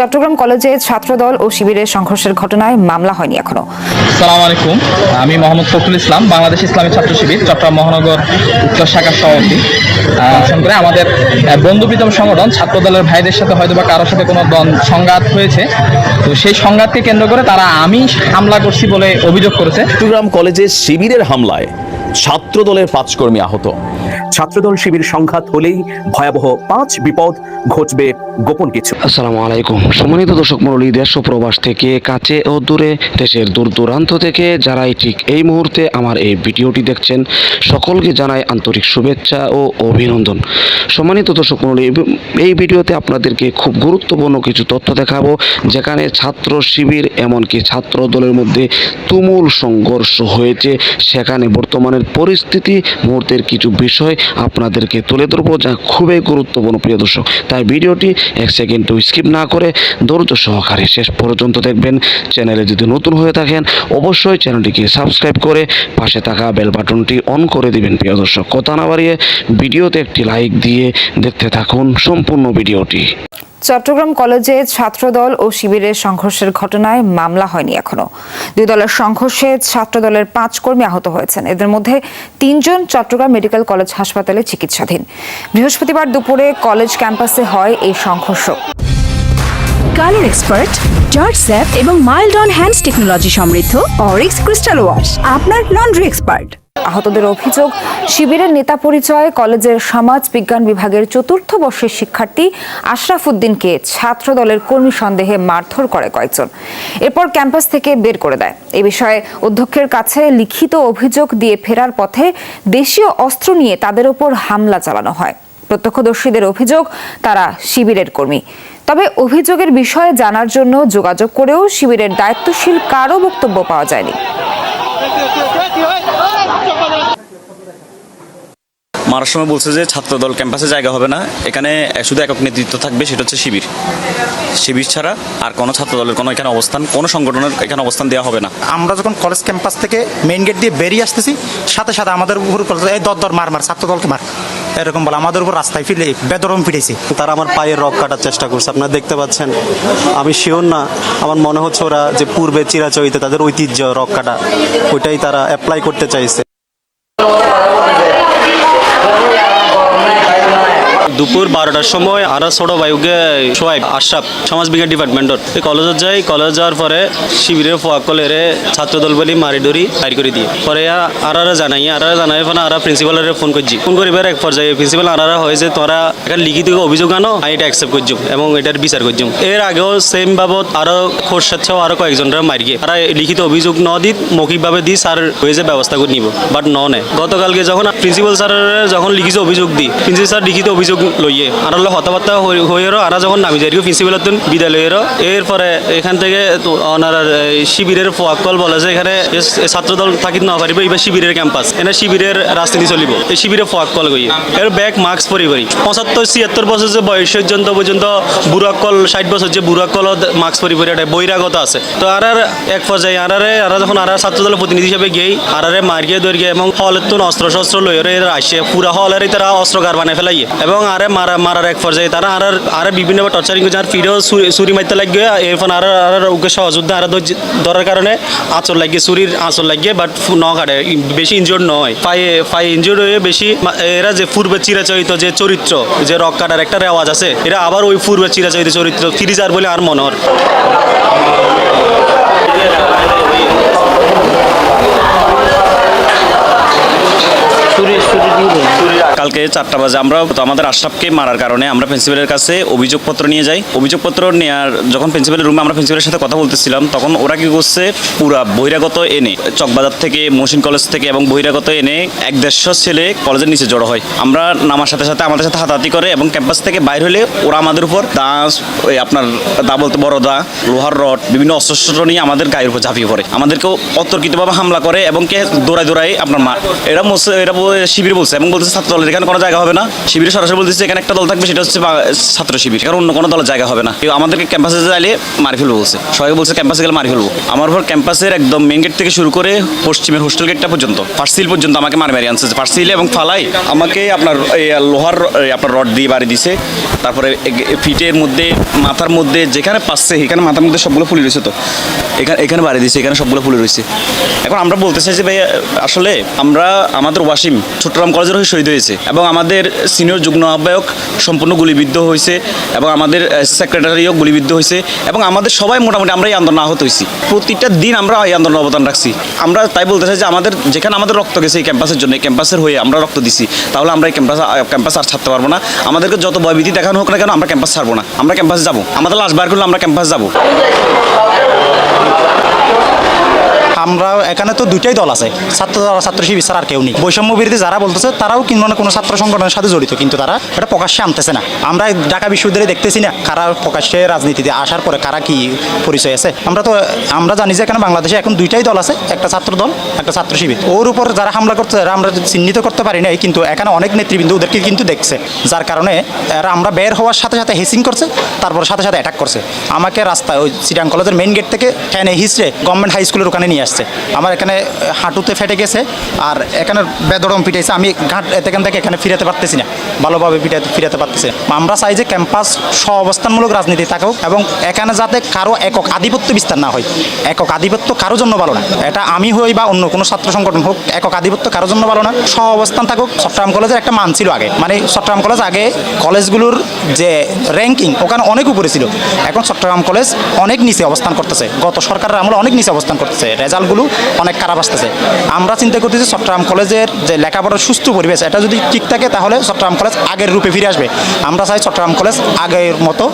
চট্টগ্রাম কলেজে ছাত্রদল ও শিবিরের সংঘর্ষের ঘটনায় মামলা হয়নি এখনও। সালাম আলাইকুম। আমি মোহাম্মদ ফখরুল ইসলাম বাংলাদেশ ইসলামী ছাত্র শিবির চট্টগ্রাম মহানগর উত্তর শাখার সভাপতি। করে আমাদের বন্ধুপ্রীতম সংগঠন ছাত্র দলের ভাইদের সাথে হয়তো বা কারোর সাথে কোনো দ্বন্দ্ব সংঘাত হয়েছে। তো সেই সংঘাতকে কেন্দ্র করে তারা আমি হামলা করছি বলে অভিযোগ করেছে। চট্টগ্রাম কলেজে শিবিরের হামলায় ছাত্রদলের পাঁচ কর্মী আহত। ছাত্রদল শিবির সংঘাত হলেই ভয়াবহ পাঁচ বিপদ ঘটবে গোপন কিছু। আসসালামু আলাইকুম। সম্মানিত দর্শক মণ্ডলী, দেশ প্রবাস থেকে কাছে ও দূরে, দেশের দূর দূরান্ত থেকে যারাই ঠিক এই মুহূর্তে আমার এই ভিডিওটি দেখছেন, সকলকে জানাই আন্তরিক শুভেচ্ছা ও অভিনন্দন। সম্মানিত দর্শক মণ্ডলী, এই ভিডিওতে আপনাদেরকে খুব গুরুত্বপূর্ণ কিছু তথ্য দেখাবো, যেখানে ছাত্র শিবির এমনকি ছাত্র দলের মধ্যে তুমুল সংঘর্ষ হয়েছে। সেখানে বর্তমানের পরিস্থিতি, মুহূর্তের কিছু বিষয় আপনাদেরকে তুলে ধরবো যা খুবই গুরুত্বপূর্ণ, প্রিয় দর্শক। তাই ভিডিওটি এক সেকেন্ডও স্কিপ না করে ধৈর্য সহকারে শেষ পর্যন্ত দেখবেন। চ্যানেলে যদি নতুন হয়ে থাকেন, অবশ্যই চ্যানেলটিকে সাবস্ক্রাইব করে পাশে থাকা বেল বাটনটি অন করে দিবেন, প্রিয় দর্শক। কথা না বাড়িয়ে ভিডিওতে একটি লাইক দিয়ে দেখতে থাকুন সম্পূর্ণ ভিডিওটি। চট্টগ্রাম কলেজে ছাত্রদল ও শিবিরের সংঘর্ষের ঘটনায় মামলা হয়নি এখনও। দুই দলের সংঘর্ষে ছাত্রদলের পাঁচ কর্মী আহত হয়েছেন। এদের মধ্যে তিনজন চট্টগ্রাম মেডিকেল কলেজ হাসপাতালে চিকিৎসাধীন। বৃহস্পতিবার দুপুরে কলেজ ক্যাম্পাসে হয় এই সংঘর্ষ। কালার এক্সপার্ট জর্জ স্যাপ এবং মাইল্ড অন হ্যান্ডস টেকনোলজি সমৃদ্ধ অরিক্স ক্রিস্টাল ওয়াশ আপনার লন্ড্রি এক্সপার্ট। আহতদের অভিযোগ শিবিরের নেতা পরিচয়ে কলেজের সমাজ বিজ্ঞান বিভাগের চতুর্থ বর্ষের শিক্ষার্থী আশরাফ উদ্দিনকে ছাত্র দলের কর্মী সন্দেহে মারধর করে কয়েকজন। এরপর ক্যাম্পাস থেকে বের করে দেয়। এ বিষয়ে অধ্যক্ষের কাছে লিখিত অভিযোগ দিয়ে ফেরার পথে দেশীয় অস্ত্র নিয়ে তাদের ওপর হামলা চালানো হয়। প্রত্যক্ষদর্শীদের অভিযোগ, তারা শিবিরের কর্মী। তবে অভিযোগের বিষয়ে জানার জন্য যোগাযোগ করেও শিবিরের দায়িত্বশীল কারও বক্তব্য পাওয়া যায়নি। মারার সময় বলছে যে ছাত্রদল ক্যাম্পাসে জায়গা হবে না। এখানে শুধু একক নেতৃত্ব থাকবে সেটা হচ্ছে শিবির। শিবির ছাড়া আর কোনো ছাত্রদলের কোনো এখানে অবস্থান কোনো সংগঠনের এখানে অবস্থান দেওয়া হবে না। আমরা যখন কলেজ ক্যাম্পাস থেকে মেইন গেট দিয়ে বেরিয়ে আসতেছি সাথে সাথে আমাদের উপর কলেজ এই দর দর মার মার ছাত্র দলকে মার। এরকম বলে আমাদের উপর রাস্তায় ফিরে বেদরম ফিরেছি তারা আমার পায়ের রক কাটার চেষ্টা করছে আপনারা দেখতে পাচ্ছেন। আমি শিওর না আমার মনে হচ্ছে ওরা যে পূর্বে চিরাচরিত তাদের ঐতিহ্য রক কাটা ওইটাই তারা অ্যাপ্লাই করতে চাইছে। দুপুর বারোটার সময় আর ছোট বায়ুকে সোয়াইব আশরাফ সমাজ বিজ্ঞান ডিপার্টমেন্টর। এই কলেজত যাই, কলেজ যাওয়ার পরে শিবিরের ফোয়াকলেরে ছাত্রদল বলি মারি ধরি বাইর করে দিয়ে। পরে আর আর জানাই আর আর জানাই ফোন আর প্রিন্সিপালের ফোন করছি। ফোন করিবার এক পর্যায়ে প্রিন্সিপাল আর আর হয়েছে তোরা এখানে লিখিত অভিযোগ আনো, আমি এটা অ্যাকসেপ্ট করছি এবং এটার বিচার করছি। এর আগেও সেম বাবদ আরও খোরশাদ ছাও আরও কয়েকজনের মারি গিয়ে। আর লিখিত অভিযোগ ন দি মৌখিকভাবে দি, স্যার হয়েছে ব্যবস্থা করে নিব বাট ন নেয়। গতকালকে যখন প্রিন্সিপাল স্যারের যখন লিখিত অভিযোগ দিই প্রিন্সিপাল স্যার লিখিত অভিযোগ লইয়ে। আর হলো হতাবার্তা হয়েরও আর যখন নামি যাই প্রিন্সিপাল বিদ্যালয়েরও এরপরে এখান থেকে ওনার শিবিরের ফোয়াকল বলে যে এখানে ছাত্রদল থাকিত না পারিব এবার শিবিরের ক্যাম্পাস এখানে শিবিরের রাজনীতি চলিব। এই শিবিরের ফোয়াকল গই এর ব্যাগ মাস্ক পরি করি। পঁচাত্তর, ছিয়াত্তর বছর যে বয়স পর্যন্ত পর্যন্ত বুড়াকল ষাট বছর যে বুড়াকল মাস্ক পরি পরি একটা বৈরাগত আছে। তো আর আর এক পর্যায়ে, আর আরে যখন আর আর ছাত্রদলের প্রতিনিধি হিসেবে গিয়ে আর আরে মার গিয়ে দৌড় গিয়ে এবং হলের তো অস্ত্র শস্ত্র লই এরা আসে। পুরা হলের তারা অস্ত্রগার বানায় ফেলাইয়ে। এবং আরে মারা, মারার এক পর্যায়ে। তারা আর আর বিভিন্ন টর্চারিং করছে। আর ফিরেও সুরি মারতে লাগিয়ে, এরপর আর আর ওকে সহযোদ্ধা আর ধরার কারণে আঁচল লাগিয়ে সুরির আঁচল লাগিয়ে বাট ন কাটে। বেশি ইনজোর্ড নয়। পায়ে পায়ে ইনজোর্ড হয়ে বেশি এরা যে পূর্বে চিরাচরিত যে চরিত্র, যে রক কাটার একটা রেওয়াজ আছে, এরা আবার ওই পূর্বে চিরাচরিত চরিত্র ফিরে যার বলে আর মনে কালকে চারটা বাজে। আমরা তো আমাদের আশরাফকে মারার কারণে আমরা প্রিন্সিপালের কাছে অভিযোগপত্র নিয়ে যাই। অভিযোগপত্র নেওয়ার যখন প্রিন্সিপালের রুমে আমরা প্রিন্সিপালের সাথে কথা বলতেছিলাম, তখন ওরা কি করছে? পুরা বহিরাগত এনে চকবাজার থেকে, মহসিন কলেজ থেকে এবং বহিরাগত এনে এক দেড়শো ছেলে কলেজের নিচে জড়ো হয়। আমরা নামার সাথে সাথে আমাদের সাথে হাতাহাতি করে এবং ক্যাম্পাস থেকে বাইর হলে ওরা আমাদের উপর দাস, ওই আপনার দা বলতে বড় দা, লোহার রড, বিভিন্ন অস্ত্রশস্ত্র নিয়ে আমাদের গায়ের উপর ঝাঁপিয়ে পড়ে। আমাদেরকেও অতর্কিতভাবে হামলা করে এবং কে দৌড়ায় দৌড়ায় আপনার মা এরা এরা শিবির বলছে এবং বলছে ছাত্র দলের এখানে কোনো জায়গা হবে না। শিবিরে সরাসরি বলতেছে এখানে একটা দল থাকবে, সেটা হচ্ছে ছাত্র শিবির। কারণ অন্য কোনো দলের জায়গা হবে না। কেউ আমাদেরকে ক্যাম্পাসে যাইলে মারি ফেলব বলছে। সবাই বলছে ক্যাম্পাসে গেলে মারি ফেলব। আমার উপর ক্যাম্পাসের একদম মেন গেট থেকে শুরু করে পশ্চিমের হোস্টেল গেটটা পর্যন্ত ফার্স্ট সিল পর্যন্ত আমাকে মারি মারি আনছে। ফার্স্ট সিল এবং ফালাই আমাকে আপনার লোহার আপনার রড দিয়ে বাড়ি দিছে। তারপরে ফিটের মধ্যে, মাথার মধ্যে যেখানে পাচ্ছে, এখানে মাথার মধ্যে সবগুলো ফুলে রয়েছে তো। এখানে এখানে বাড়ি দিছে, এখানে সবগুলো ফুলে রয়েছে। এখন আমরা বলতে চাই যে ভাই আসলে আমরা, আমাদের ওয়াসিম চট্টগ্রাম কলেজের হয়ে শহীদ হয়েছে। এবং আমাদের সিনিয়র যুগ্ম আহ্বায়ক সম্পূর্ণ গুলিবিদ্ধ হয়েছে এবং আমাদের সেক্রেটারিও গুলিবিদ্ধ হয়েছে এবং আমাদের সবাই মোটামুটি আমরা এই আন্দোলন আহত হয়েছি। প্রতিটা দিন আমরা এই আন্দোলন অবদান রাখছি। আমরা তাই বলতে চাই যে আমাদের, যেখানে আমাদের রক্ত গেছে এই ক্যাম্পাসের জন্য, এই ক্যাম্পাসের হয়ে আমরা রক্ত দিছি, তাহলে আমরা এই ক্যাম্পাস ক্যাম্পাস আর ছাড়তে পারব না। আমাদেরকে যত ভয়ভীতি দেখানো হোক না কেন, আমরা ক্যাম্পাস ছাড়বো না। আমরা ক্যাম্পাসে যাব। আমাদের লাশ বার করলে আমরা ক্যাম্পাস যাব। আমরা এখানে তো দুইটাই দল আছে। ছাত্র ছাত্র শিবির ছাড়া আর কেউ নেই। বৈষম্য বিরোধী যারা বলতেছে, তারাও কিন্তু না কোনো ছাত্র সংগঠনের সাথে জড়িত, কিন্তু তারা এটা প্রকাশ্যে আনতেছে না। আমরা ঢাকা বিশ্ববিদ্যালয়ে দেখতেছি না কারা প্রকাশ্যে রাজনীতিতে আসার পরে কারা কি পরিচয় আছে। আমরা তো, আমরা জানি যে এখানে বাংলাদেশে এখন দুইটাই দল আছে, একটা ছাত্র দল, একটা ছাত্র শিবির। ওর উপর যারা হামলা করতে আমরা চিহ্নিত করতে পারি নাই, কিন্তু এখানে অনেক নেতৃবৃন্দ ওদেরকে কিন্তু দেখছে। যার কারণে এরা আমরা বের হওয়ার সাথে সাথে হেসিং করছে, তারপর সাথে সাথে অ্যাটাক করছে। আমাকে রাস্তায় ওই সিটাং কলেজের মেইন গেট থেকে টেনে হিসড়ে গভর্নমেন্ট হাই স্কুলের ওখানে নিয়ে আসছে। আমার এখানে হাঁটুতে ফেটে গেছে আর এখানে বেদরম পিটাইছে। আমি ঘাট, এখান থেকে এখানে ফিরাতে পারতেছি না। ভালোভাবে ফিরাতে ফিরাতে পারতেছি। আমরা চাই যে ক্যাম্পাস সহাবস্থানমূলক রাজনীতি থাকুক এবং এখানে যাতে কারও একক আধিপত্য বিস্তার না হয়। একক আধিপত্য কারোর জন্য ভালো না। এটা আমি হই বা অন্য কোনো ছাত্র সংগঠন হোক, একক আধিপত্য কারোর জন্য ভালো না। সহাবস্থান থাকুক। চট্টগ্রাম কলেজের একটা মান ছিল আগে। মানে চট্টগ্রাম কলেজ আগে কলেজগুলোর যে র্যাঙ্কিং ওখানে অনেক উপরে ছিল। এখন চট্টগ্রাম কলেজ অনেক নিচে অবস্থান করতেছে। গত সরকারের আমলে অনেক নিচে অবস্থান করতেছে। রেজাল্টগুলো অনেক খারাপ আসতেছে। আমরা চিন্তা করতেছি চট্টগ্রাম কলেজের যে লেখাপড়ার সুস্থ পরিবেশ, এটা যদি ঠিক থাকে তাহলে চট্টগ্রাম কলেজ আগের রূপে ফিরে আসবে। আমরা চাই চট্টগ্রাম কলেজ আগের মতো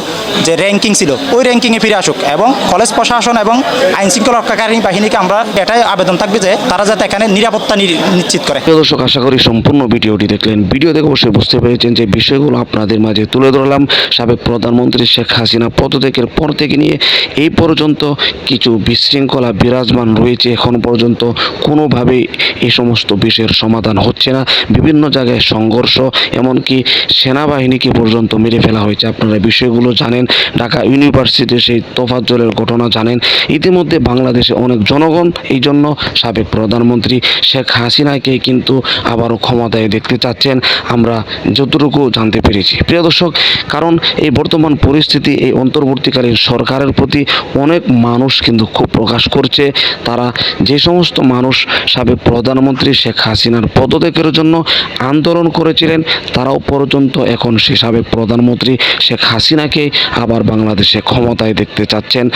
যে র্যাঙ্কিং ছিল, ওই র্যাঙ্কিংয়ে ফিরে আসুক এবং কলেজ প্রশাসন এবং আইন শৃঙ্খলা রক্ষাকারী বাহিনীকে আমরা এটাই আবেদন থাকবে যে তারা যাতে এখানে নিরাপত্তা নিশ্চিত করে। দর্শক, আশা করি সম্পূর্ণ ভিডিওটি দেখলেন। ভিডিও দেখে অবশ্যই বুঝতে পেরেছেন যে বিষয়গুলো আপনাদের মাঝে তুলে ধরলাম। সাবেক প্রধানমন্ত্রী শেখ হাসিনা পদত্যাগের পর থেকে নিয়ে এই পর্যন্ত কিছু বিশৃঙ্খলা বিরাজমান রয়েছে। এখন পর্যন্ত কোনোভাবেই এই সমস্ত বিষয়ের সমাধান হচ্ছে না। বিভিন্ন জায়গায় সংঘর্ষ, এমনকি সেনাবাহিনীকে পর্যন্ত মেরে ফেলা হয়েছে আপনারা বিষয়গুলো জানেন। ঢাকা ইউনিভার্সিটির সেই তোফাজ্জলের ঘটনা জানেন। ইতিমধ্যে বাংলাদেশে অনেক জনগণ, এই জন্য সাবেক প্রধানমন্ত্রী শেখ হাসিনাকে কিন্তু আবারও ক্ষমতায় দেখতে চাচ্ছেন। আমরা যতটুকু জানতে পেরেছি। প্রিয় দর্শক, কারণ এই বর্তমান পরিস্থিতি, এই অন্তর্বর্তীকালীন সরকারের প্রতি অনেক মানুষ কিন্তু খুব প্রকাশ করছে। তারা যে সমস্ত মানুষ সাবেক প্রধানমন্ত্রী শেখ হাসিনার পদত্যাগের জন্য আন্দোলন করেছিলেন, তারাও পর্যন্ত এখন সে সাবেক প্রধানমন্ত্রী শেখ হাসিনাকে আবার বাংলাদেশে ক্ষমতায় দেখতে চাচ্ছেন।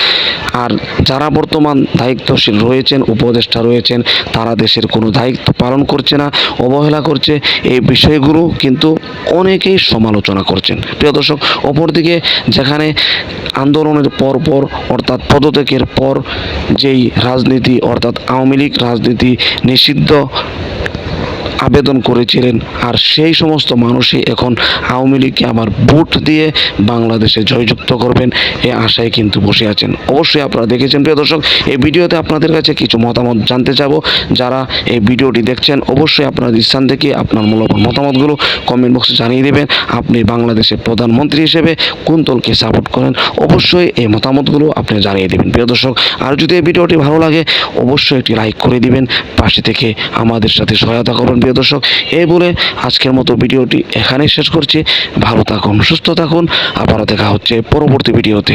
আর যারা বর্তমান দায়িত্বশীল রয়েছেন, উপদেষ্টা রয়েছেন, তারা দেশের কোনো দায়িত্ব পালন করছে না, অবহেলা করছে, এই বিষয়গুলো কিন্তু অনেকেই সমালোচনা করছেন। প্রিয় দর্শক, অপরদিকে যেখানে আন্দোলনের পর পর, অর্থাৎ পদত্যাগের পর যেই রাজনীতি অর্থাৎ আওয়ামী লীগ রাজনীতি নিষিদ্ধ। আবেদন করেছিলেন। আর সেই সমস্ত মানুষই এখন আওয়ামী লীগকে আবার ভোট দিয়ে বাংলাদেশে জয়যুক্ত করবেন এ আশায় কিন্তু বসে আছেন। অবশ্যই আপনারা দেখেছেন, প্রিয় দর্শক, এই ভিডিওতে আপনাদের কাছে কিছু মতামত জানতে চাবো। যারা এই ভিডিওটি দেখছেন, অবশ্যই আপনার স্থান থেকে আপনার মূল্যবান মতামতগুলো কমেন্ট বক্সে জানিয়ে দেবেন। আপনি বাংলাদেশের প্রধানমন্ত্রী হিসেবে কোন দলকে সাপোর্ট করেন, অবশ্যই এই মতামতগুলো আপনি জানিয়ে দেবেন। প্রিয় দর্শক, আর যদি এই ভিডিওটি ভালো লাগে, অবশ্যই একটি লাইক করে দিবেন। পাশে থেকে আমাদের সাথে সহায়তা করবেন। প্রিয় দর্শক, এই বলে আজকের মতো ভিডিওটি এখানেই শেষ করছি। ভালো থাকুন, সুস্থ থাকুন। আবারও দেখা হচ্ছে পরবর্তী ভিডিওতে।